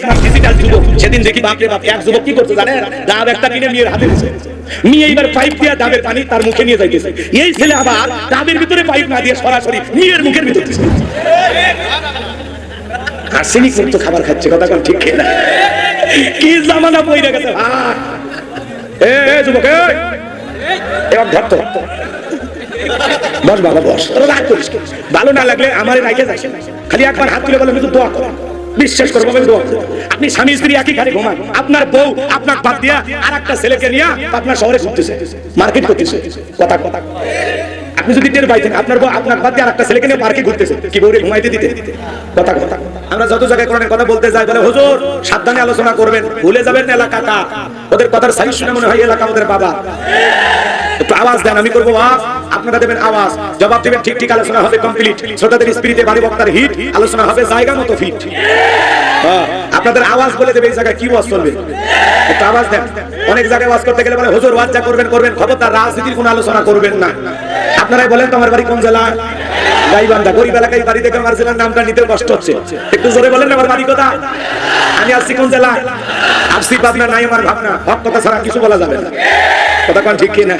Smart digital যুবক। সেদিন দেখি বাপরে বাপ, এক যুবক কি করছে জানেন? ডাব একটা কিনে মেয়ের হাতে মেয়ে পাইপ দিয়ে ডাবের পানি তার মুখে নিয়ে যাইতেছে। এই ছেলে আবার ডাবের ভিতরে পাইপ না দিয়ে সরাসরি মেয়ের মুখের আর্সেনিক মুক্ত খাবার খাচ্ছে, কথা কোন ঠিক না কি জামানা পইরা গেছে, ভাই? এ যুবক এবার ধরতো বস, বাবা, বস। রাগ করিস ভালো না লাগলে আমার রাখে যাস। খালি একবার হাত তুলে বলে তো দোয়া করো। বিশ্বাস করব করো। আপনি স্বামী, স্ত্রী একই ঘরে ঘুমান। আপনার বউ, আপনার বাদ দিয়া আর একটা ছেলেকে নিয়ে আপনার শহরে ঘুরতেছে, মার্কেট করতেছে। কথা কথা। আপনি যদি টের পাইতেন, আপনার বউ, আপনার বাদ দিয়ে আর একটা ছেলেকে নিয়ে পার্কে ঘুরতেছে, কি বউরে ঘুমাইতে দিতে? কথা কথা। আমরা যত জায়গায় কোরআনের কথা বলতে যাই, বলে, হুজুর, সাবধানে আলোচনা করবেন, ভুলে যাবেন এলাকা কা ওদের কথার সাইজ শুনে মনে হয়, এলাকা ওদের বাবা। একটু আওয়াজ দেন আমি করব আওয়াজ। আপনারা দেবেন আওয়াজ। জবাব দেবেন ঠিক ঠিক আলোচনা হবে কমপ্লিট শ্রোতাদের স্পিরিটে বাড়ি বক্তার হিট আলোচনা হবে জায়গা মতো ফিট হ্যাঁ, আপনাদের আওয়াজ বলে দেবে এই জায়গায় কি ওয়াজ চলবে? একটু আওয়াজ দেন। অনেক জায়গায় ওয়াজ করতে গেলে বলে, হুজুর, ওয়াজ যা করবেন করবেন। খবরদার রাজনীতির কোনো আলোচনা করবেন না। আপনারাই বলেন তো আমার বাড়ি কোন জেলা গাইবান্ধা, গরিব এলাকায় বাড়ি থেকে আমার জেলার নামটা নিতে কষ্ট হচ্ছে। একটু জোরে বলেন, আমার বাড়ি কথা আমি আসছি কোন জেলা আসছি পাবনা নাই আমার ভাবনা। হক কথা ছাড়া কিছু বলা যাবে না। কথা কোন ঠিক কিনা?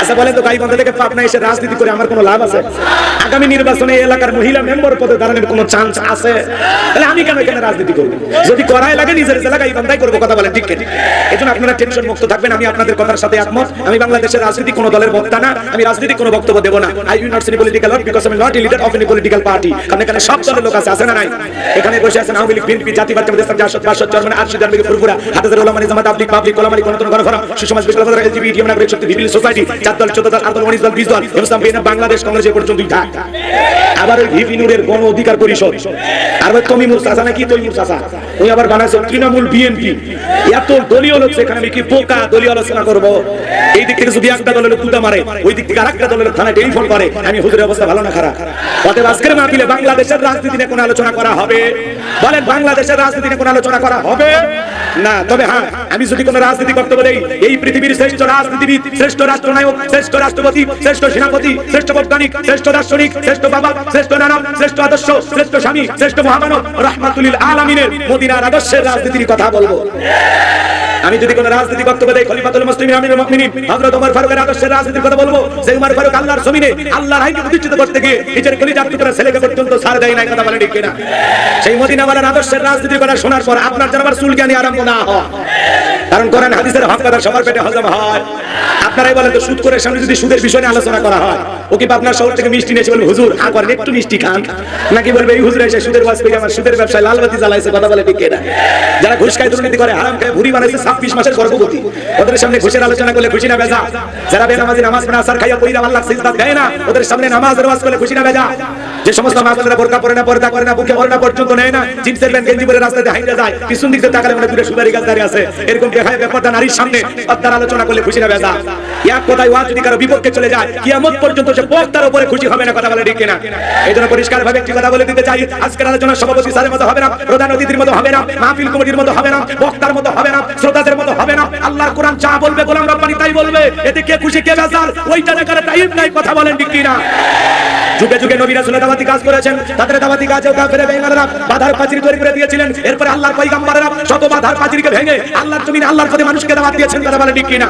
আচ্ছা বলেন তো, গাইবান্ধা থেকে পাবনা এসে রাজনীতি করে আমার কোনো লাভ আছে? আগামী নির্বাচনে এলাকার মহিলা মেম্বার পদে দাঁড়ানোর কোনো চান্স আছে? তাহলে আমি কেন এখানে রাজনীতি করব? যদি করাই লাগে, নিজের জেলা গাইবান্ধাই করব, কথা বলেন ঠিক এই জন্য আপনারা টেনশন মুক্ত থাকবেন, আমি আপনাদের কথার সাথে একমত। আমি বাংলাদেশের রাজনীতি কোনো দলের বক্তা না, আমি রাজনীতি কোনো বক্তব্য দেবো না। I will not see political lot because আমি not leader of any political party কারণ এখানে সব দলের লোক আছে আছে না নাই? এখানে বসে আছেন আওয়ামী লীগ, বিএনপি জাতীয় পার্টি, আমাদের সাথে আসত পাঁচশো চেয়ারম্যান আটশো জানবে ফুরফুরা। হাজার ওলামানি জামাত আবলিক পাবলিক ওলামানি কোন কোন ঘর সুসমাজ বিপ্লব এলজিবিটি নাগরিক শক্তি ভিভিল সোসাইটি চার দল, চোদ্দ দল আট দল উনিশ দল, বিশ দল ইসলাম বিএনএফ, বাংলাদেশ, কংগ্রেস, এ পর্যন্ত দুইটা আবার ওই ভিভিনুরের গণ অধিকার পরিষদ। আর ওই তমিমুর চাচা নাকি তৈমুর চাচা? ওই আবার বানাইছে তৃণমূল বিএনপি। এত দলীয় লোক সেখানে, আমি কি পোকা দলীয় আলোচনা করব? এই দিক থেকে যদি একটা দলের কুদা মারে, ওই দিক থেকে আরেকটা দলের থানায় টেলিফোন করে, আমি হুজুরের অবস্থা ভালো না খারাপ। অতএব আজকের মাহফিলে বাংলাদেশের রাজনীতি নিয়ে কোনো আলোচনা করা হবে? বলেন, বাংলাদেশের রাজনীতি নিয়ে কোনো আলোচনা করা হবে? না, তবে হ্যাঁ আমি যদি কোনো রাজনীতি বক্তব্য দেই, এই পৃথিবীর শ্রেষ্ঠ রাজনীতিবিদ, শ্রেষ্ঠ রাষ্ট্রনায়ক, শ্রেষ্ঠ রাষ্ট্রপতি, শ্রেষ্ঠ সেনাপতি, শ্রেষ্ঠ বৈজ্ঞানিক, শ্রেষ্ঠ দার্শনিক, শ্রেষ্ঠ বাবা, শ্রেষ্ঠ নানক শ্রেষ্ঠ আদর্শ, শ্রেষ্ঠ স্বামী, শ্রেষ্ঠ মহামানব রহমাতুলিল আলামিনের মদিনার আদর্শের রাজনীতির কথা বলব। আমি যদি কোন রাজনীতি বক্তব্য দেই, খলিফাতুল মুসলিমিন, আমিরুল মুমিনিন, হযরত ওমর ফারুকের আদর্শের রাজনীতির কথা বলব সেই ওমর ফারুক আল্লাহর জমিনে আল্লাহর আইনকে প্রতিষ্ঠিত করতে গিয়ে নিজের কলিজার টুকরা ছেলেকে পর্যন্ত ছাড় দেয় না কথা বলে ঠিক কিনা? সেই মদিনাওয়ালার আদর্শের রাজনীতির কথা শোনার পর আপনার যেন আবার চুলকানি আরম্ভ না হয়। কারণ কোরআন হাদিসের হক কথা সবার পেটে হজম হয়। আপনারাই বলেন তো, সুদ করে সামনে যদি সুদের বিষয় আলোচনা করা হয়, ও কি আপনার শহর থেকে মিষ্টি নিয়ে এসে বলবে, হুজুর করেন একটু মিষ্টি খান। নাকি বলবে, এই হুজুর এসে সুদের বাস করে, আমার সুদের ব্যবসায় লালবাতি জ্বালাইছে, কথা বলে ঠিক কিনা? যারা ঘুষ খায়, দুর্নীতি করে, হারাম খায় ভুরি বানাইছে ছাব্বিশ মাসের গর্ভবতী ওদের সামনে ঘুষের আলোচনা করলে খুশি না বেজা। যারা বেনামাজি নামাজ পড়ে আসার খাইয়া পইরা আল্লাহ সিজদা দেয় না, ওদের সামনে নামাজ ওয়াজ করলে খুশি না বেজা। যে সমস্ত মা বোরকা পরে না, পর্দা করে না, বুকে পরে না পর্যন্ত নেয় না, জিন্সের প্যান্ট গেঞ্জি পরে রাস্তাতে হাইটা যায়, পিছন দিকে তাকালে মনে দূরে সুপারি গাছ দাঁড়িয়ে আছে। এরকম দেখায় ব্যাপারটা নারীর সামনে পর্দার আলোচনা করলে খুশি না বেজা। এক কথায় ওয়াজ যদি কারও বিপক্ষে চলে যায়, কিয়ামত পর্যন্ত সে বক্তার উপরে খুশি হবে না, কথা বলে ঠিক না এই জন্য পরিষ্কার ভাবে একটি কথা বলে দিতে চাই, আজকের আলোচনা সভাপতি স্যারের মতো হবে না, প্রধান অতিথির মতো হবে না, মাহফিল কমিটির মতো হবে না, বক্তার মতো হবে না, শ্রোতাদের মতো হবে না, আল্লাহর কোরআন যা বলবে গোলাম রব্বানি তাই বলবে, এতে কে খুশি, কে বেজার, ওইটা দেখার টাইম নাই, কথা বলেন ঠিক না যুগে যুগে নবী রাসূল দাওয়াতি কাজ করেছেন, তাদের দাওয়াতি কাজেও কাফের বেঈমানরা বাধার পাঁচিল তৈরি করে দিয়েছিলেন, এরপরে আল্লাহর পয়গম্বররা শত বাধার পাঁচিলকে ভেঙে আল্লাহর জমিনে আল্লাহর পথে মানুষকে দাওয়াত দিয়েছেন, তারা বলে, ঠিক কিনা?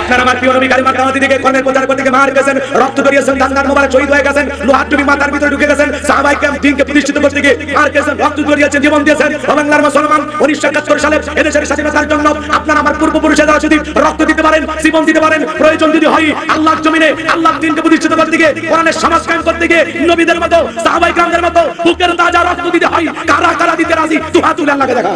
আপনারা আমার প্রিয় নবী কারিমার দাওয়াতি দিকে, কর্মের প্রচার করতে মার গেছেন রক্ত বেরিয়েছেন দাঙ্গার মোবারক শহীদ হয়ে গেছেন, লোহার টুপি মাথার ভিতরে ঢুকে গেছেন, সাহাবাই কেম দিনকে প্রতিষ্ঠিত করতে গিয়ে মার গেছেন রক্ত বেরিয়েছেন জীবন দিয়েছেন। বাংলার মুসলমান উনিশশো একাত্তর সালে এদেশের স্বাধীনতার জন্য আপনারা আমার পূর্বপুরুষেরা যদি রক্ত দিতে পারেন, জীবন দিতে পারেন, প্রয়োজন যদি হয়, আল্লাহর জমিনে আল্লাহর দিনকে প্রতিষ্ঠিত করতে গিয়ে কোরআনের সমাজ কায়েম করতে গিয়ে নবীদের মতো, সাহাবাই কামদের মতো, বুকের তাজা রক্ত দিতে হয়। কারা কারা দিতে রাজি? তু হাত তুলে আল্লাহকে দেখা।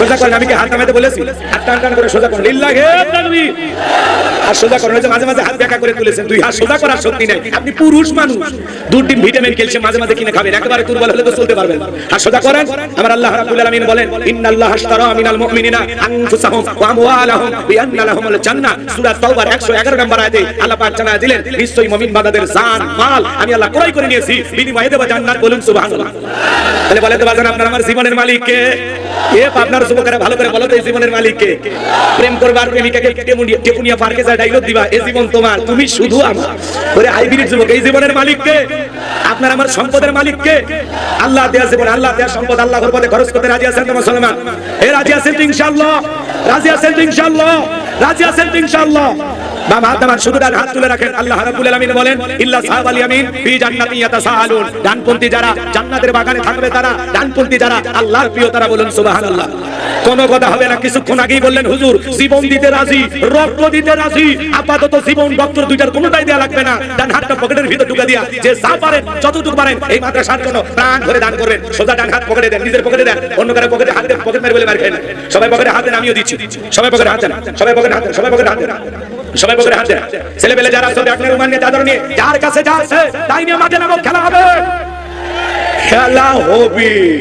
সোজা করে। আমি কি হাত নামাতে বলেছি? হাত টান টান করে সোজা করেন লিল্লাহে তাকবীর হাত সোজা যে মাঝে মাঝে হাত দেখা করে তুলেছেন। দুই হাত সোজা করার শক্তি নেই। আপনি পুরুষ মানুষ। ভিটামিন ক্যালসিয়াম মাঝে মাঝে কিনে খাবেন একেবারে দুর্বল হলে তো চলতে পারবেন। হাত সোজা করেন, আমার আল্লাহ রাব্বুল আলামিন বলেন, ইন্নাল্লাহ আশতারা মিনাল মুমিনিনা আনফুসাহুম ওয়া আমওয়ালাহুম বিআন্না জান্নাহ। সূরা তাওবার 111 নম্বর আয়াতে আল্লাহ পাক জানায় দিলেন, নিশ্চয়ই মুমিন বান্দাদের জান, মাল আমি আল্লাহ ক্রয় করে নিয়েছি। বিনিময়ে দেব জান্নাত। বলুন, সুবহানাল্লাহ। তাহলে বলে তো বাজান আপনার আমার জীবনের মালিক কে এ আপনার যুবকেরা ভালো করে বলো জীবনের মালিককে। প্রেম করবার প্রেমিকাকে টেপুনিয়া পার্কে এই তোমার জীবনের মালিককে, আপনার আমার সম্পদের মালিককে, আল্লাহ দেয়া জীবন, আল্লাহ দেয়া সম্পদ, আল্লাহর পথে খরচ করতে রাজি আছেন তো মুসলমান? এ, রাজি আছেন ইনশাআল্লাহ, রাজি আছেন ইনশাআল্লাহ, রাজি আছেন বাম হাত শুধু ডান হাত তুলে রাখেন। আল্লাহ রাব্বুল আলামিন বলেন, ইল্লা সাহাবাল ইয়ামিন ফি জান্নাতি ইয়াতাসাআলুন। ডানপন্থী যারা জান্নাতের বাগানে থাকবে, তারা ডানপন্থী যারা আল্লাহর প্রিয়, তারা বলুন, সুবহানাল্লাহ। কোন কথা হবে না। কিছুক্ষণ আগেই বললেন, হুজুর, জীবন দিতে রাজি, রক্ত দিতে রাজি, আপাতত জীবন রক্ত দুইটার কোনোটাই দেয়া লাগবে না। ডান হাতটা পকেটের ভিতর ঢুকে দিয়া, যে যা পারেন, যতটুকু পারেন, এই মাদ্রাসার জন্য প্রাণ ধরে দান করবেন। সোজা ডান হাত পকেটে দেন, নিজের পকেটে দেন, অন্য কারও পকেটে হাত দেন, পকেট মেরে বলে মার নেন। সবাই পকেটে হাত দেন, আমিও দিচ্ছি। সবাই পকেটে হাত দেন, সবাই পকেটে হাত দেন, সবাই পকেটে হাত দেন। সবাই পকেটে হাত দেন। ছেলে পেলে যারা সব আপনার রুমান নিয়ে চাদর নিয়ে, যার কাছে যা আছে, তাই নিয়ে মাঠে নামো, খেলা হবে। খেলা হবে।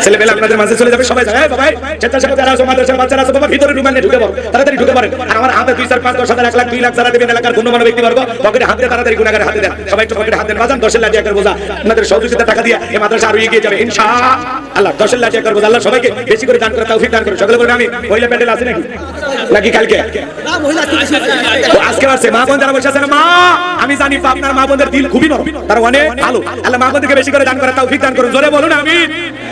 ছেলে পেলে আপনাদের মাঝে চলে যাবে, সবাই যায়, "এই বাবাই স্বেচ্ছাসেবক যারা আছে, মাদ্রাসার বাচ্চারা আছে, বাবা, ভিতরে রুমানে ঢুকে পড়ো, তাড়াতাড়ি ঢুকে পড়েন আর আমার হাতে দুই চার পাঁচ দশ হাজার, এক লাখ, দুই লাখ যারা দেবেন এলাকার গণ্যমান্য ব্যক্তিবর্গ। পকেটে হাত তাড়াতাড়ি গুণাগারে হাতে দেন। সবাই একটু পকেটে হাত বাজান দশের লাখ একর বোঝা। আপনাদের সহযোগিতা টাকা দিয়ে এই মাদ্রাসা আরও এগিয়ে যাবে, ইনশা। আল্লাহ, দশের লাখ একর আল্লাহ, সবাইকে বেশি করে দান করে দান করে। সকলে আমি মহিলা প্যান্ডেল আছে নাকি? নাকি কালকে? আজকে আসছে, মা বোন বসে আছেন মা, আমি জানি আপনার মা বোনদের দিল খুবই নরম। তারা অনেক ভালো। আল্লাহ, মা বোনদেরকে বেশি করে দান করে, তৌফিক দান করুন। জোরে বলুন, আমি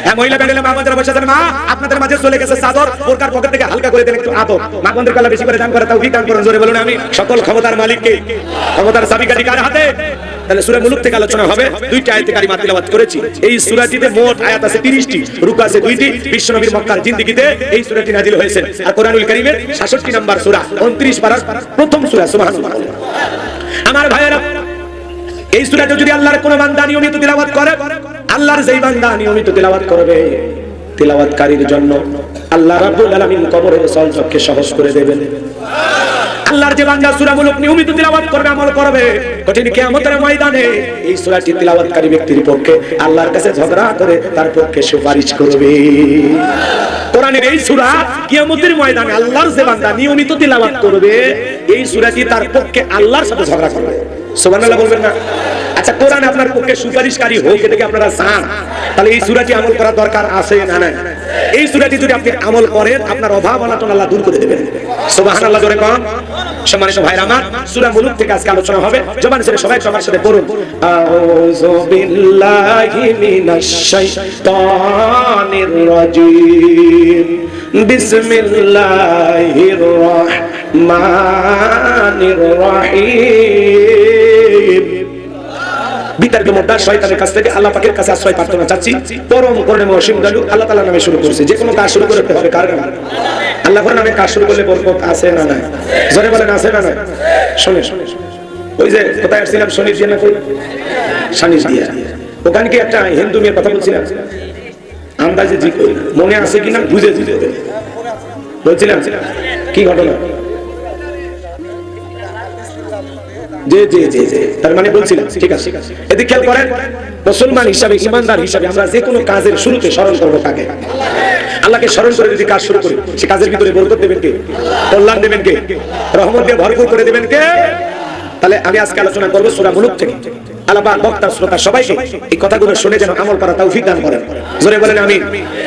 হ্যাঁ মহিলা প্যান্ডেলে মা বোন বসে মা, আপনাদের মাঝে চলে গেছে চাদর। বোরকার পকেট থেকে হালকা করে দেন একটু আদর মা বোনদেরকে আল্লাহ বেশি করে দান করে, তৌফিক দান করুন। জোরে বলুন, আমি সকল ক্ষমতার মালিককে, ক্ষমতার চাবিকাঠি কার হাতে? তাহলে সূরা মুলুক থেকে আলোচনা হবে। দুইটা আয়াতে কারিমা তিলাওয়াত করেছি। এই সূরাটিতে মোট আয়াত আছে 30টি রুকু আছে দুইটি। বিশ্বনবীর মক্কার জিন্দেগিতে এই সূরাটি নাজিল হয়েছে। আর কোরআনুল কারীমের 66 নম্বর সূরা 29 পারার প্রথম সূরা, সুবহানাল্লাহ। আমার ভাইয়েরা, এই সূরাটা যদি আল্লাহর কোন বান্দা নিয়মিত তিলাওয়াত করে, আল্লাহর যেই বান্দা নিয়মিত তিলাওয়াত করবে, তিলাওয়াতকারীর জন্য আল্লাহ রাব্বুল আলামিন কবরের সলচককে সহজ করে দেবেন। আল্লাহর যে বান্দা সূরা মুলক নিয়মিত তিলাওয়াত করবে, আমল করবে, কঠিন কিয়ামতের ময়দানে এই সূরাটি তিলাওয়াতকারী ব্যক্তির পক্ষে আল্লাহর কাছে ঝগড়া করে তার পক্ষে সুপারিশ করবে। কোরআনের এই সূরা কিয়ামতের ময়দানে আল্লাহর যে বান্দা নিয়মিত তিলাওয়াত করবে, এই সূরাটি তার পক্ষে আল্লাহর সাথে ঝগড়া করবে। সুবহানাল্লাহ বলবেন না। আচ্ছা কোরআন আপনার পক্ষে সুপারিশকারী হোক এটা কি আপনারা চান। তাহলে এই সূরাটি আমল করা দরকার আছে না না এই সূরাটি যদি আপনি আমল করেন, আপনার অভাব অনাটন আল্লাহ দূর করে দেবেন। সুবহানাল্লাহ, জোরে কোন। সম্মানিত ভাইরা আমার, সূরা মুলুক থেকে আজকে আলোচনা হবে। জবান ছেড়ে সবাই সবার সাথে পড়ুন। আউযু বিল্লাহি মিনাশ শাইতানির রাজিম। বিসমিল্লাহির রহমানির রহিম। বিতার্ক মোটা শয়তানের কাছ থেকে আল্লাহ পাকের কাছে আশ্রয় প্রার্থনা চাচ্ছি। পরম করণে মহসিম দালু আল্লাহ তাআলা নামে শুরু করছে। যে কোনো কাজ শুরু করতে হবে। কার নামে? আল্লাহর নামে কাজ শুরু করলে বরকত আছে না না জোরে বলেন, আছে না না শুনে ওই যে কোথায় আসছিলাম? শনি দিয়ে না কই? শনি দিয়ে ওখানে কি একটা হিন্দু মেয়ের কথা বলছিলাম? আন্দাজে জি কই মনে আছে কিনা? বুঝে বুঝে। বলছিলাম, কি ঘটনা? মানে হিসাবে আমরা স্মরণ করব আল্লাহকে স্মরণ করে যদি কাজ শুরু সে কাজের ভিতরে দেবেন দেবেন কে? করে দেবেন কে? তাহলে আমি আজকে আলোচনা করব সুরা মুলুক থেকে। আল্লাহ পাক বক্তা শ্রোতা সবাইকে এই কথাগুলো শুনে যেন আমল করা তৌফিক দান করেন জোরে বলেন আমি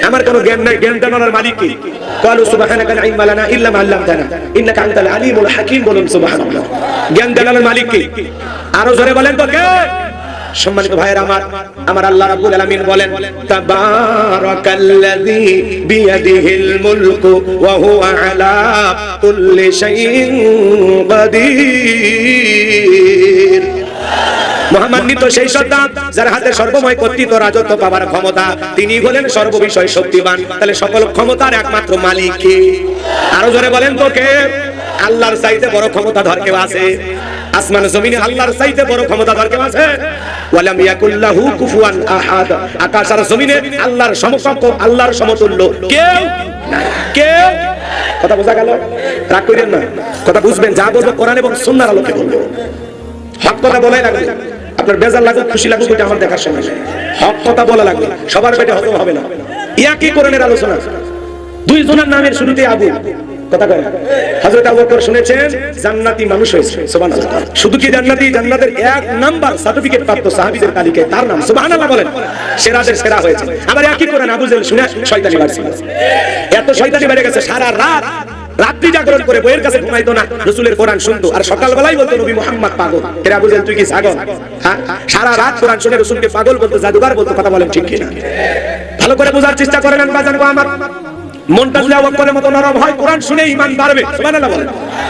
আমার কোনো জ্ঞান নাই জ্ঞান জানার মালিক কি قالوا سبحانك لا علم لنا الا ما علمتنا انك انت العليم الحكيم বলুন সুবহানাল্লাহ জ্ঞান জানার মালিক কি আরো জোরে বলেন তো কে সম্মানিত ভাইয়ের আমার আমার আল্লাহ রাব্বুল আলামিন বলেন তাবারাকাল্লাযী বিয়াদিহিল মুলকু ওয়া হুয়া আলা কুল্লি শাইইন কাদির মহামান্বিত সেই সত্তা যার হাতে সর্বময় কর্তৃত্ব রাজত্ব পাওয়ার ক্ষমতা। তিনি হলেন সর্ববিষয় শক্তিবান তাহলে সকল ক্ষমতার একমাত্র মালিক কে? আরও জোরে বলেন তো কে? আল্লাহর চাইতে বড় ক্ষমতা ধর কেউ আছে? আসমান জমিনে আল্লাহর চাইতে বড় ক্ষমতা ধর কেউ আছে? ওয়ালাম ইয়াকুল্লাহু কুফুয়ান আহাদ। আকাশ আর জমিনে আল্লাহর সমকক্ষ, আল্লাহর সমতুল্য। কেউ? কেউ? কথা বোঝা গেল? রাগ করেন না। কথা বুঝবেন, যা বলব কোরআন এবং সুন্নাহর আলোকে বলব। হক কথা বলাই লাগবে। আপনার বেজার লাগুক খুশি লাগুক এটা আমার দেখার সময় হক কথা বলা লাগবে, সবার পেটে হজম হবে না। ইয়া কি আলোচনা? দুই জনের নামের শুরুতে আবু কথা হযরত আবু বকর শুনেছেন, জান্নাতি মানুষ হয়েছে, সুবহানাল্লাহ। শুধু কি জান্নাতি? জান্নাতের এক নাম্বার সার্টিফিকেট প্রাপ্ত সাহাবীদের তালিকায় তার নাম, সুবহানাল্লাহ বলেন সেরাদের সেরা হয়েছে। আবার একই করেন আবু জেল শুনে শয়তানি বাড়ছে। এত শয়তানি বেড়ে গেছে, সারা রাত রাত্রি জাগরণ করে বইয়ের কাছে ঘুমাইতো না। রসুলের কোরআন শুনতো। আর সকালবেলায় বলতো, নবী মোহাম্মদ পাগল। এরা বুঝেন তুই কি ছাগল? হ্যাঁ? সারা রাত কোরআন শুনে রসুলকে পাগল বলতো জাদুগার বলতো, কথা বলেন ঠিক কিনা? ভালো করে বোঝার চেষ্টা করেন বাজান আমার। মনটা অবকরের মতো নরম হয়, কোরআন শুনে ঈমান বাড়বে। সুবহানাল্লাহ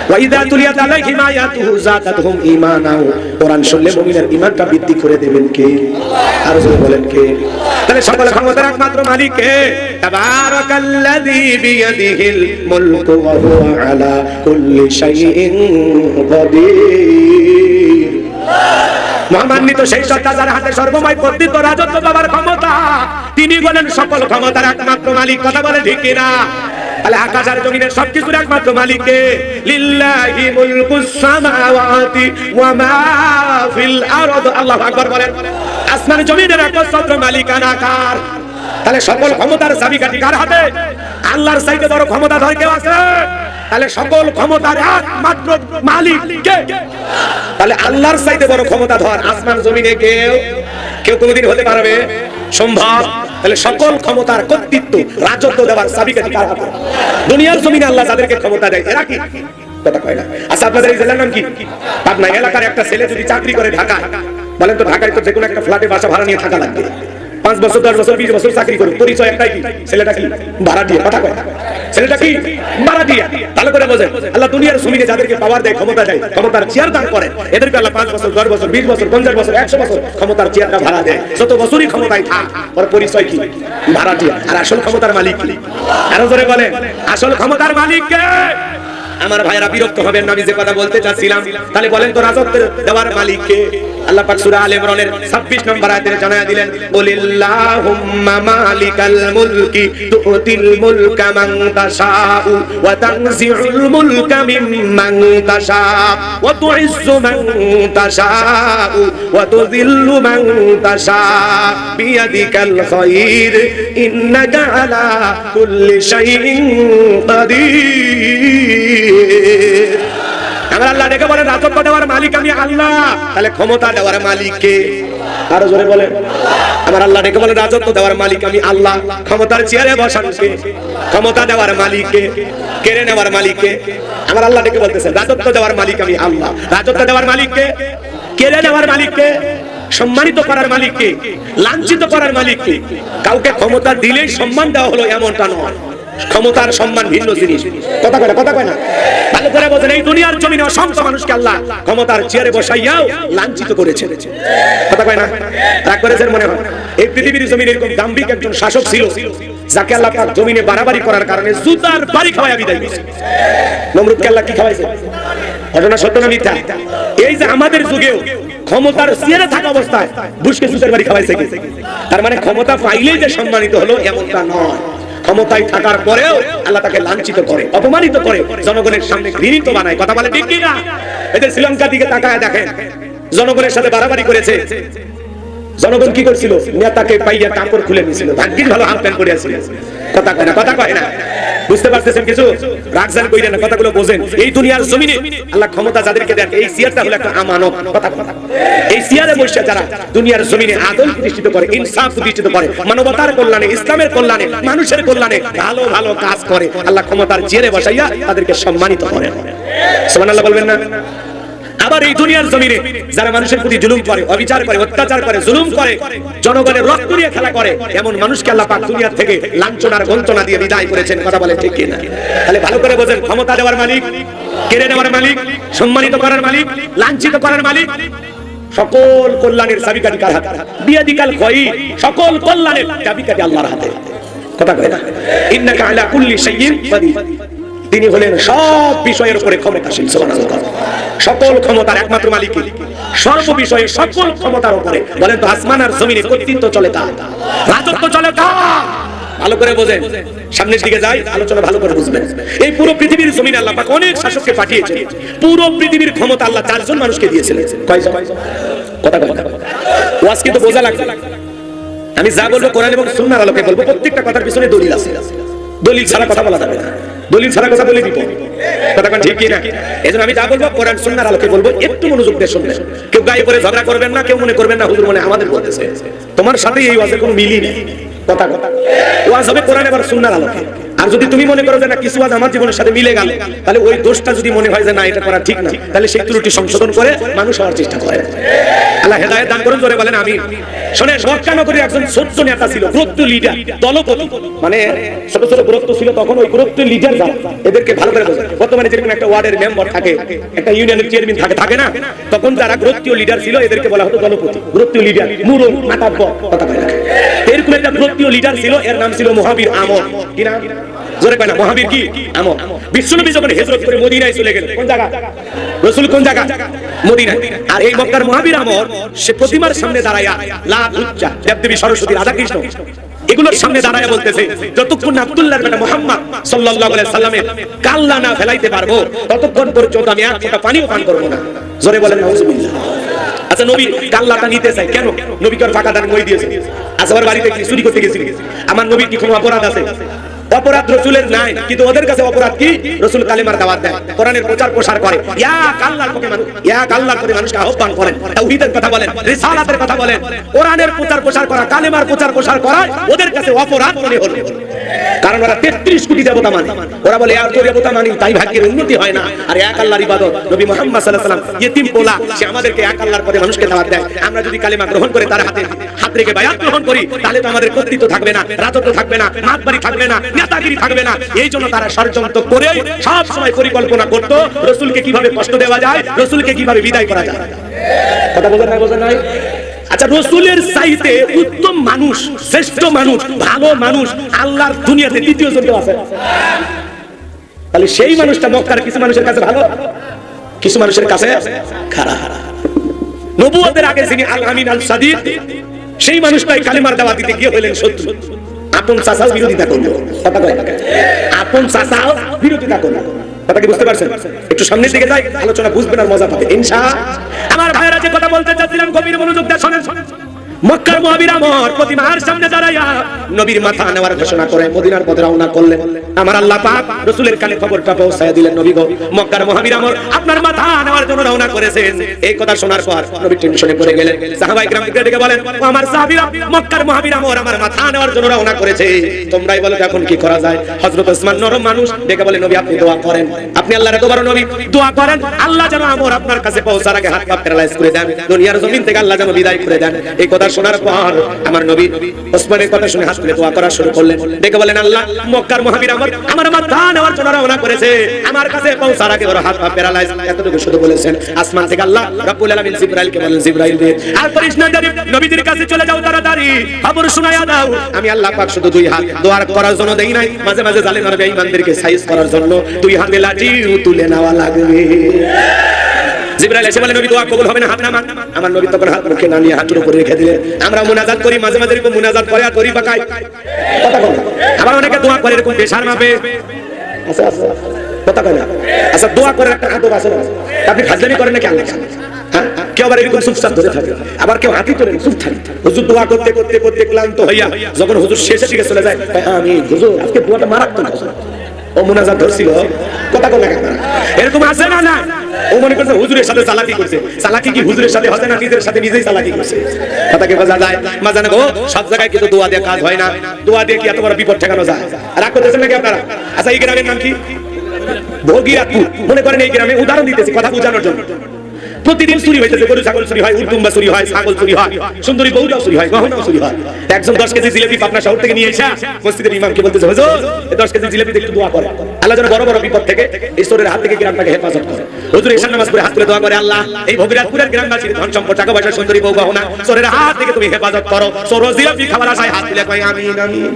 ওয়া ইযা তুলিয়াত আলাইহিম আয়াতুহু যাকাতুহুম ঈমানাও। কোরআন শুনলে মুমিনের ঈমানটা বৃদ্ধি করে দেবেন কে? আর জোরে বলেন কে? তাহলে সকল ক্ষমতার একমাত্র মালিক কে? তাবারাকাল্লাযী বিয়াদিহিল মুলকু ওয়া হুয়া আলা কুল্লি শাইইন কাদির মহামান্বিত সেই সত্তা যার হাতে সর্বময় কর্তৃত্ব, রাজত্ব পাবার ক্ষমতা, তিনি বলেন সকল ক্ষমতার একমাত্র মালিক, কথা বলে ঠিক কিনা? তাহলে আকাশ আর জমিনের সবকিছুর একমাত্র মালিককে লিল্লাহি মুলকুস সামাওয়াতি ওয়া মা ফিল আরদ। আল্লাহু আকবার বলেন, আসমান জমিনের একমাত্র মালিকানা কার? তাহলে সকল ক্ষমতার চাবিকাঠি কার হাতে? আল্লাহর চাইতে বড় ক্ষমতা ধর কেউ আছে? তাহলে সকল ক্ষমতার একমাত্র মালিক কে? তাহলে আল্লাহর চাইতে বড় ক্ষমতা ধর, আসমান, জমিনে কেউ কেউ কোনোদিন হতে পারবে? সম্ভব? তাহলে সকল ক্ষমতার কর্তৃত্ব, রাজত্ব দেওয়ার চাবিকাঠি কার হাতে? দুনিয়ার জমিনে আল্লাহ যাদেরকে ক্ষমতা দেয়, এরা কি? কথা কয় না। আচ্ছা আপনাদের এই জেলার নাম কি? পাবনা এলাকার একটা ছেলে যদি চাকরি করে ঢাকা বলেন তো ঢাকায় তো যে কোনো একটা ফ্ল্যাটে বাসা ভাড়া নিয়ে থাকা লাগবে। পাঁচ বছর, দশ বছর, বিশ বছর চাকরি করে পরিচয় একটাই কি? ছেলেটা কি? ভাড়া দিয়ে, কথা কয়। ছেলেটা কি? ভাড়া দিয়ে। ভালো করে বোঝেন। আল্লাহ দুনিয়ার জমিনে যাদেরকে পাওয়ার দেয়, ক্ষমতা দেয়, ক্ষমতার চেয়ার দান করে এদেরকে আল্লাহ পাঁচ বছর, দশ বছর, বিশ বছর, পঞ্চাশ বছর, একশো বছর ক্ষমতার চেয়ারটা ভাড়া দেয়। যত বছরই ক্ষমতায় থাক, ওর পরিচয় কি? ভাড়া দিয়ে। আর আসল ক্ষমতার মালিক কি? আরও জোরে বলেন, আসল ক্ষমতার মালিক কে? আমার ভাইরা বিরক্ত হবেন না, আমি যে কথা বলতে চাচ্ছিলাম। তাহলে বলেন তো রাজত্ব দেওয়ার মালিক কে? আল্লাহ পাক সূরা আলে ইমরানের 26 নম্বর আয়াতে জানায়া দিলেন, বলিল্লাহুম্মা মালিকাল মুলকি তুতিল মুলকা মান তাশাউ ওয়া তানজিউল মুলকা মিম্মান তাশাউ ওয়া তুইজ্জু মান তাশাউ ওয়া তুযিল্লু মান তাশাউ বিয়াদিকাল খায়র ইন্নাকা আলা কুল্লি শাইইন কাদির আমার আল্লাহ ডেকে রাজত্ব দেওয়ার মালিক আমি আল্লাহ। তাহলে ক্ষমতা দেওয়ার মালিক কে আরও জোরে বলেন আমার আল্লাহ ডেকে বলেন রাজত্ব দেওয়ার মালিক আমি আল্লাহ। ক্ষমতার চেয়ারে বসান কে ক্ষমতা দেওয়ার মালিক কে কেড়ে নেওয়ার মালিক কে আমার আল্লাহ ডেকে বলতেছেন রাজত্ব দেওয়ার মালিক আমি আল্লাহ। রাজত্ব দেওয়ার মালিক কে কেড়ে নেওয়ার মালিক কে সম্মানিত করার লাঞ্ছিত করার কাউকে ক্ষমতা দিলেই সম্মান দেওয়া হলো এমনটা নয়। ক্ষমতার সম্মান ভিন্ন জিনিস। কথা কয় না, কথা কয় না। ভালো করে বোঝেন এই দুনিয়ার জমিনে অসংখ্য মানুষকে আল্লাহ ক্ষমতার চেয়ারে বসাইয়াও লাঞ্ছিত করেছে কথা কয় না? রাগ করেছেন মনে হয়? এই পৃথিবীর জমিনে এরকম দাম্ভিক একজন শাসক ছিল, যাকে আল্লাহ পাক জমিনে বাড়াবাড়ি করার কারণে জুতার বাড়ি খাওয়ায় বিদায় দিয়েছে। নমরুদকে আল্লাহ কি খাওয়াইছে? ঘটনা সত্য না মিথ্যা? এই যে আমাদের যুগেও ক্ষমতার চেয়ারে থাকা অবস্থায় বুশকে জুতার বাড়ি খাওয়াইছে? তার মানে ক্ষমতা পাইলেই যে সম্মানিত হলো, এমনটা নয়। ক্ষমতায় থাকার পরেও আল্লাহ তাকে লাঞ্ছিত করে, অপমানিত করে, জনগণের সামনে ঘৃণিত বানায়। কথা বলে ঠিক কিনা? এদের শ্রীলঙ্কার দিকে তাকায় দেখেন। জনগণের সাথে বাড়াবাড়ি করেছে। জনগণ কি করছিল? নেতাকে পাইয়া কাপড় খুলে নিছিল ভাগ্যিস ভালো হাফ প্যান্ট করিয়াছিল কথা কয় না, কথা কয় না। বুঝতে পারতেছেন কিছু? রাগজান কইরা না, কথাগুলো বোঝেন। এই দুনিয়ার জমিনে আল্লাহ ক্ষমতা যাদেরকে দেন, এই সিয়ারটা হলো একটা আমানত। কথা কথা এই সিয়ারে বসে যারা দুনিয়ার জমিনে আদল প্রতিষ্ঠিত করে, ইনসাফ প্রতিষ্ঠিত করে, মানবতার কল্যাণে, ইসলামের কল্যাণে, মানুষের কল্যাণে ভালো ভালো কাজ করে, আল্লাহ ক্ষমতার চেয়ারে বসাইয়া তাদেরকে সম্মানিত করেন। সুবহানাল্লাহ বলবেন না? আবার এই দুনিয়ার জমিনে যারা মানুষের প্রতি জুলুম করে, অবিচার করে, অত্যাচার করে, জুলুম করে, জনগণের রক্ত নিয়ে খেলা করে, এমন মানুষকে আল্লাহ পাক দুনিয়ার থেকে লাঞ্ছনার গন্তনা দিয়ে বিদায় করেছেন, কথা বলে ঠিক কিনা? তাহলে ভালো করে বোঝেন, ক্ষমতা দেওয়ার মালিক, কেড়ে নেওয়ার মালিক, সম্মানিত করার মালিক, লাঞ্ছিত করার মালিক, সকল কল্যাণের চাবিকাঠি কার হাতে? বিয়াদিকাল খই সকল কল্যাণের চাবিকাঠি আল্লাহর হাতে। কথা কয় না? ইন্নাকা আলা কুল্লি শাইইন কাদির। তিনি হলেন সব বিষয়ের উপরে ক্ষমতাশীল সকল ক্ষমতার একমাত্র মালিক সর্ব বিষয়ে সকল ক্ষমতার উপরে। বলেন তো, আসমান আর জমিনে কর্তৃত্ব চলে তা, রাজত্ব চলে তা। ভালো করে বোঝেন। সামনের দিকে যাই, আলোচনা ভালো করে বুঝবেন। এই পুরো পৃথিবীর জমিনে আল্লাহ পাক অনেক শাসককে পুরো পৃথিবীর ক্ষমতা আল্লাহ চারজন মানুষকে দিয়েছিলেন। কয়জন? কথা কিন্তু বোঝা লাগবে। আমি যা বলব কোরআন এবং সুন্নাহর আলোকে বলব, প্রত্যেকটা কথার পিছনে দলিল আছে। দলিল ছাড়া কথা বলা যাবে না। দলিল ছাড়া কথা বলে দিব। কথা কোন ঠিক কি না এজন্য আমি যা বলব কোরআন সুন্নাহর আলোকে বলব, একটু মনোযোগ দিয়ে শুনবেন। কেউ গায়ে পরে ঝগড়া করবেন না, কেউ মনে করবেন না, হুজুর মনে আমাদের বলতেছে। তোমার সাথে এই ওয়াজের কোনো মিলই নেই। কথা কথা ওয়াজ হবে কোরআন এবার সুন্নাহর আলোকে। আর যদি তুমি মনে করো যে না, কিছু ওয়াজ আমার জীবনের সাথে মিলে গেল, তাহলে ওই দোষটা যদি মনে হয় যে না, এটা করা ঠিক না, তাহলে সেই ত্রুটি সংশোধন করে মানুষ হওয়ার চেষ্টা করে। আল্লাহ হেদায়েত দান করুন, জোরে বলেন আমি শোনেন মক্কানগরীর একজন সত্য নেতা ছিল, গুরুত্ব লিডার দলপতি। মানে ছোট ছোট গুরুত্ব ছিল, তখন ওই গুরুত্ব লিডার যারা, এদেরকে ভালো করে বোঝেন বর্তমানে যেরকম একটা ওয়ার্ডের মেম্বার থাকে, একটা ইউনিয়নের চেয়ারম্যান থাকে থাকে না? তখন যারা গুরুত্ব লিডার ছিল, এদেরকে বলা হতো দলপতি, গুরুত্ব লিডার মুরুল মাতাব্ব কথা না এরকম একটা গুরুত্ব লিডার ছিল, এর নাম ছিল মহাবীর আমর। কি নাম? জোরে কয় না, মহাবীর কি? বিশ্বনবী যখন করে মদিনায় চলে গেলেন, কোন জায়গা? কোন জায়গা? মদিনায়। আর এই মক্কার মহাবীর আমর, সে প্রতিমার সামনে দাঁড়ায়া উচ্চা, দেবদেবী সরস্বতী রাধা কৃষ্ণ এগুলোর সামনে দাঁড়ায় বলতেছে, যতক্ষণ বেটা মুহাম্মদ সাল্লাল্লাহু আলাইহি সাল্লামের কাল্লা না ফেলাইতে পারব, ততক্ষণ পর্যন্ত আমি এক ফোঁটা পানিও পান না। জোরে বলেন আচ্ছা নবী কাল্লাটা নিতে চাই কেন? নবী কার ফাঁকা দান দিয়েছে? আচ্ছা আমার বাড়িতে চুরি করতে গেছিলি? আমার নবীর কি কোনো অপরাধ আছে? অপরাধ রসুলের নাই, কিন্তু ওদের কাছে অপরাধ কি? রসুল কালিমার দাওয়াত দেয়, কোরআনের প্রচার প্রসার করে। মানুষকে আহ্বান করেন কথা বলেন, রিসালাতের কথা বলেন। কোরআনের প্রচার প্রসার করা, কালিমার প্রচার প্রসার করা ওদের কাছে অপরাধ মনে হলো। কারণ ওরা 33 কোটি দেবতা মানে। ওরা বলে আর দেবতা মানি তাই ভাগ্যের উন্নতি হয় না। আর এক আল্লাহর ইবাদত, নবী মুহাম্মদ আলাইহি সাল্লাম ইতিম পোলা, সে আমাদেরকে এক আল্লাহর পথে মানুষকে দাওয়াত দেয়। আমরা যদি কালেমা গ্রহণ করে তার হাতে, হাত রেখে বায়াত গ্রহণ করি, তাহলে তো আমাদের কর্তৃত্ব থাকবে না, রাজত্ব থাকবে না, মাতবাড়ি থাকবে না, নেতাগিরি থাকবে না। এই জন্য তারা ষড়যন্ত্র করে সব সময় পরিকল্পনা করত, রসুলকে কীভাবে কষ্ট দেওয়া যায়, রসুলকে কীভাবে বিদায় করা যায়। কথা বলেন না বলেন নাই? আচ্ছা রসুলের চাইতে উত্তম মানুষ, শ্রেষ্ঠ মানুষ, ভালো মানুষ আল্লাহর দুনিয়াতে দ্বিতীয় জন আছে? তাহলে সেই মানুষটা মক্কার কিছু মানুষের কাছে ভালো? কিছু মানুষের কাছে খারাপ। নবুয়তের আগে যিনি আল আমিন আল সাদিক সেই মানুষটাই কালিমার দাওয়া দিতে গিয়ে হইলেন শত্রু। আপন চাচাও বিরোধিতা করল। আপন চাচাও বিরোধিতা করল। কথা কি বুঝতে পারছেন? একটু সামনের দিকে যাই, আলোচনা বুঝবেন আর মজা পাবে ইনশা আমার ভাইয়েরা যে কথা বলতে চাচ্ছিলাম, গভীর মনোযোগ দিয়ে শোনেন শোনেন। মক্কার মহাবীর আমর প্রতিমার সামনে দাঁড়াইয়া নবীর মাথা নেওয়ার ঘোষণা করে মদিনার পথে রওনা করলেন। আমার আল্লাহ পাক রসুলের কানে খবরটা পৌঁছায় দিলেন নবী গো, মক্কার মহাবীর আমর আপনার মাথা নেওয়ার জন্য রওনা করেছেন। এই কথা শোনার পর নবী টেনশনে পড়ে গেলেন। সাহাবাই গ্রাম থেকে ডেকে বলেন আমার সাহাবীরা, মক্কার মহাবীর আমর আমার মাথা নেওয়ার জন্য রওনা করেছে। তোমরাই বলো এখন কি করা যায়? হযরত ওসমান নরম মানুষ ডেকে বলে, নবী, আপনি দোয়া করেন। আপনি আল্লাহর দোবার নবী, দোয়া করেন। আল্লাহ যেন আমর আপনার কাছে পৌঁছার আগে হাত পা প্যারালাইজ করে দেন। দুনিয়ার জমিন থেকে আল্লাহ যেন বিদায় করে দেন। এই কথা শোনার পর আমার নবী ওসমানের কথা শুনে হাত তুলে দোয়া করা শুরু করলেন। ডেকে বলেন, আল্লাহ, মক্কার মহাবীর আমার আমার মাথা নেওয়ার জন্য রওনা করেছে। আমার কাছে পৌঁছার আগে ওর হাত পা প্যারালাইজ এতটুকু শুধু বলেছেন। আসমান থেকে আল্লাহ রাব্বুল আলামিন জিবরাইলকে বলেন, জিবরাইল রে আর করিস না দেরি নবীদের কাছে চলে যাও তাড়াতাড়ি। খবর শোনায়া দাও। আমি আল্লাহ পাক শুধু দুই হাত দোয়ার করার জন্য দেই নাই। মাঝে মাঝে জালেম বেঈমানদেরকে সাইজ করার জন্য দুই হাতে লাঠি তুলে নেওয়া লাগবে। জিবরাইল এসে বলে, নবী, দোয়া কবুল হবে না, হাত আমার নবী তখন হাত মুখে না নিয়ে হাতের উপরে রেখে আমরা মুনাজাত করি, মাঝে মাঝে এরকম মুনাজাত করে আর করি কথা আবার অনেকে দোয়া করে এরকম পেশার মাপে। আচ্ছা আচ্ছা কথা কয় না? আচ্ছা দোয়া করে একটা আদব আছে না? আপনি ফাজলামি করেন নাকি আল্লাহ হ্যাঁ? কেউ আবার এরকম চুপচাপ ধরে থাকে। আবার কেউ হাতি তোলেন চুপ থাকে। হুজুর দোয়া করতে করতে করতে ক্লান্ত হইয়া যখন হুজুর শেষের দিকে চলে যায় আমি হুজুর, আজকে দোয়াটা মারাত্মক। ও ধরছিল। কথা কোন এরকম আছে না না ও মনে করছে হুজুরের সাথে চালাকি করছে। চালাকি কি হুজুরের সাথে হবে না নিজের সাথে নিজেই চালাকি করছে? কথাকে বোঝা যায়, মা জানে গো, সব জায়গায় কিন্তু দোয়া দিয়ে কাজ হয় না। দোয়া দিয়ে কি এত বড় বিপদ ঠেকানো যায়? রাগ করতেছেন নাকি আপনারা? আচ্ছা এই গ্রামের নাম কি? ভোগিয়াপুর মনে করেন এই গ্রামে উদাহরণ দিতেছি, কথা বোঝানোর জন্য। প্রতিদিন চুরি হইতেছে, গরু, ছাগল চুরি হয় উটুম্বা চুরি হয়, ছাগল চুরি হয়, সুন্দরী বউটাও চুরি হয়, গহনাও চুরি হয়। একজন দশ কেজি জিলেপি পাবনা শহর থেকে নিয়ে এসে মসজিদের ইমামকে বলতেছে, হুজুর, এই দশ কেজি জিলেপি একটু দোয়া করে। আল্লাহ যেন বড় বড় বিপদ থেকে ঈশ্বরের হাত থেকে গ্রামটাকে হেফাজত করে। হুজুর, ঈশান নামাজ পড়ে হাত তুলে দোয়া করে, আল্লাহ, এই ভগিরাতপুরের গ্রামবাসীর ধন সম্পদ, টাকা পয়সা, সুন্দরী বউ, গহনা, চোরের হাত থেকে তুমি হেফাজত করো। চোর জিলাপি খাবার আশায় হাত তুলে কয়, আমিন আমিন।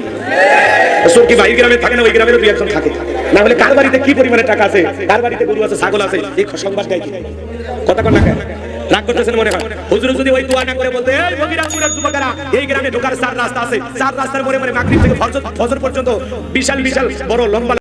চোর কি ভাই গ্রামে থাকে না, ওই গ্রামের দুই একজন থাকে? না হলে কার বাড়িতে কি পরিমাণে টাকা আছে? কার বাড়িতে গরু আছে, ছাগল আছে? এই সংবাদ কি? এই গ্রামে রাস্তা আছে। রাস্তার পর্যন্ত বিশাল বিশাল বড় লম্বা